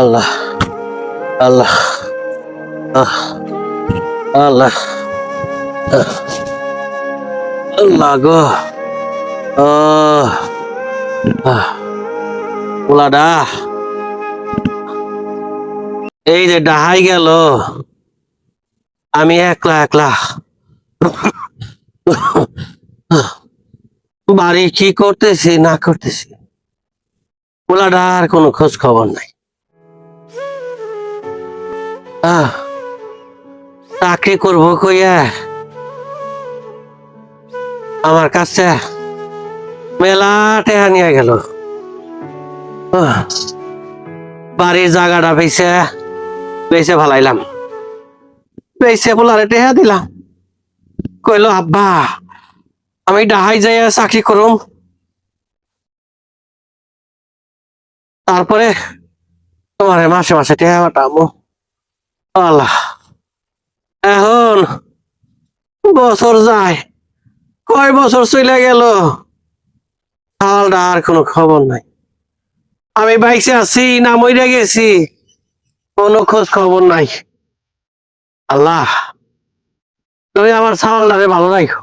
আল্লাহ আল্লাহ আহ, আল্লাহ আল্লাহ গো আহ, পোলাডা। এই যে ডাহাই গেল আমি একলা একলা। বাড়ি কি করতেছি না করতেছি? পোলাডার কোনো খোঁজ খবর নাই। চাকরি করব কইয়া। আমার কাছে মেলা টেহা নিয়ে গেল। বাড়ির জায়গাটা পেয়েছে পেয়েছে ভালাইলাম পেয়েছে বলারে টেহা দিলাম। কইলো, আব্বা, আমি ডাহাই যাইয়া চাকরি করুম। তারপরে তোমার মাসে মাসে টেহা পাঠাবো আল্লাহ। এখন বছর যায়, কয় বছর চলে গেল? হালটা আর কোনো খবর নাই। আমি বাইসে আছি, না মইরা গেছি, কোনো খোঁজ খবর নাই। আল্লাহ, তুমি আমার ছাগলটারে ভালো রাখো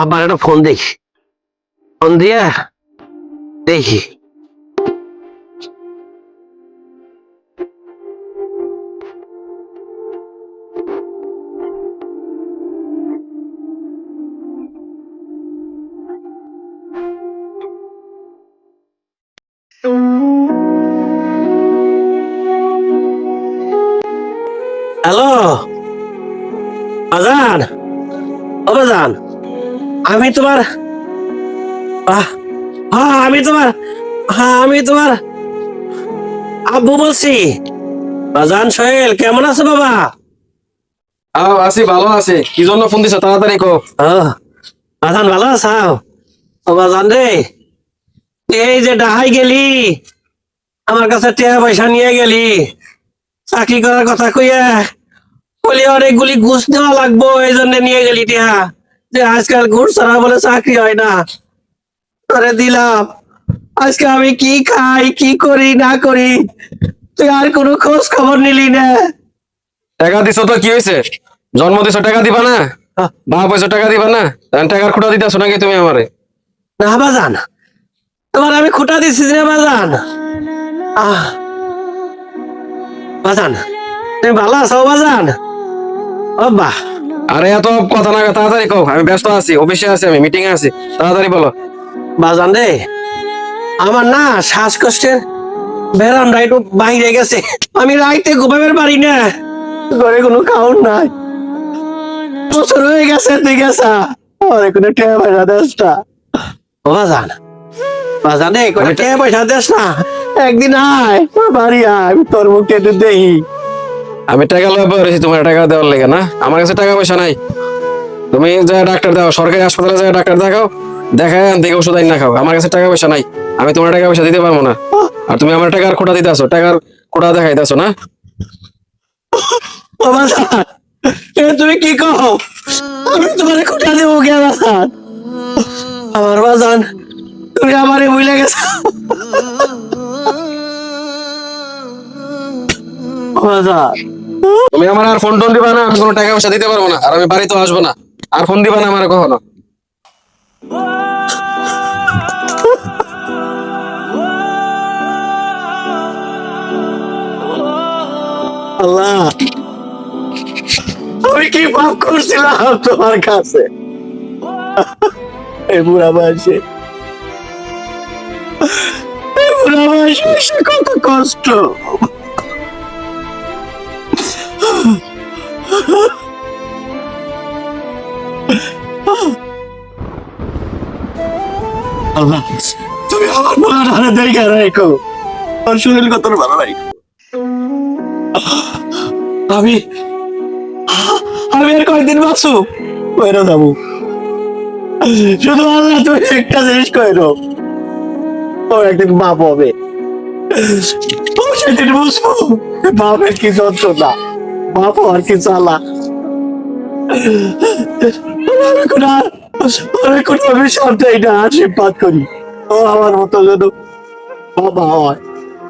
আবার একটা ফোন দেখি। ফোন দিয়া দেখি। হ্যালো? আজান। ও আমি তোমার হ্যাঁ আমি তোমার হ্যাঁ আমি তোমার আব্বু বলছি। বাজান সোহেল কেমন আছো বাবা? আও আছি ভালো আছে। কি জন্য ফোন দিছ? তাড়াতাড়ি কো ও বাজান ভালো আছাও ও বাজান রে এই যে ডাহাই গেলি আমার কাছে টাকা পয়সা নিয়ে গেলি। চাকরি করার কথা কইয়া বলি অনেকগুলি ঘুষ দেওয়া লাগবো এই জন্য নিয়ে গেলি টিয়া। যে আজকাল ঘুষ ছাড়া বলে চাকরি হয় না। তোরে দিলাম। আজকে আমি কি খাই কি করি না করি তুই আর কোনো খোঁজ খবর নিলি না? টাকা দিছ তো কি হয়েছে জন্ম দিছ টাকা দিবা না? বাপ পয়সা টাকা দিবা না? টাকার খুঁটা দিতেছ নাকি তুমি আমারে? না বাজান। তোমার আমি খুঁটা দিচ্ছি রে বাজান। আহ বাজান তুমি ভালো আছো বাজান? বাহ আরে এত কথা না তাড়াতাড়ি কও আমি ব্যস্ত আছি অফিসে আছি আমি মিটিং এ আছি তাড়াতাড়ি বলো। বাজান রে আমার না শ্বাসকষ্টের বেড়ানটা একটু বাইরে গেছে আমি রাইতে ঘুমাবের পারি না। ঘরে কোনো খাওন নাই। বছর হয়ে গেছে তুই গেছা আমার কোনো টেয়া পয়সা দেস না। ও বাজান বাজান রে কোনো টেয়া পয়সা দেস না। একদিন আয় বাড়ি আয় আমি তোর মুখে একটু দেখি। আমি টাকা লয়ে পড়েছি তোমার টাকা দেওয়ার লেগে না। আমার কাছে টাকা পয়সা নাই। তুমি যা ডাক্তার দাও সরকারি হাসপাতালে যা ডাক্তার দেখাও, দেখায় থেকে ওষুধ না খাও। আমার কাছে টাকা পয়সা নাই। আমি তোমার টাকা পয়সা দিতে পারব না। আর তুমি আমার টাকার খোটা দিতে আসো টাকার খোটা দেখাই দাসো না তুমি কি কও? আমি তোমার খুঁটা দেবো কে আমার বাজান, তুমি গেছো। ও বাজান তুমি আমার আর ফোন টোন দিবা না, আমি কোনো টাকা পয়সা দিতে পারব না, আর আমি বাড়িতে আসব না। আর ফোন দিবা না আমার কখনো। আল্লাহ। আমি কি পাপ করছিলাম তোমার কাছে? এই বুড়া এই বুড়া কত কষ্ট। আল্লাহ। তুমি আমার বুড়াটারে দেখে শরীর কত ভালো রাখো। আমি আমি আর কয়েকদিন বাঁচু কইরো যাব। শুধু আল্লাহ তুমি একটা জিনিস কইরো। ও একদিন বাপ হবে। ও সেদিন বুঝব। বাপের কি যন্ত্রণা। বাপ আর কি চালা আমি আর পরে কোনো আমি সব না, আশীর্বাদ করি। ও আমার মতো যেন বাবা হয়।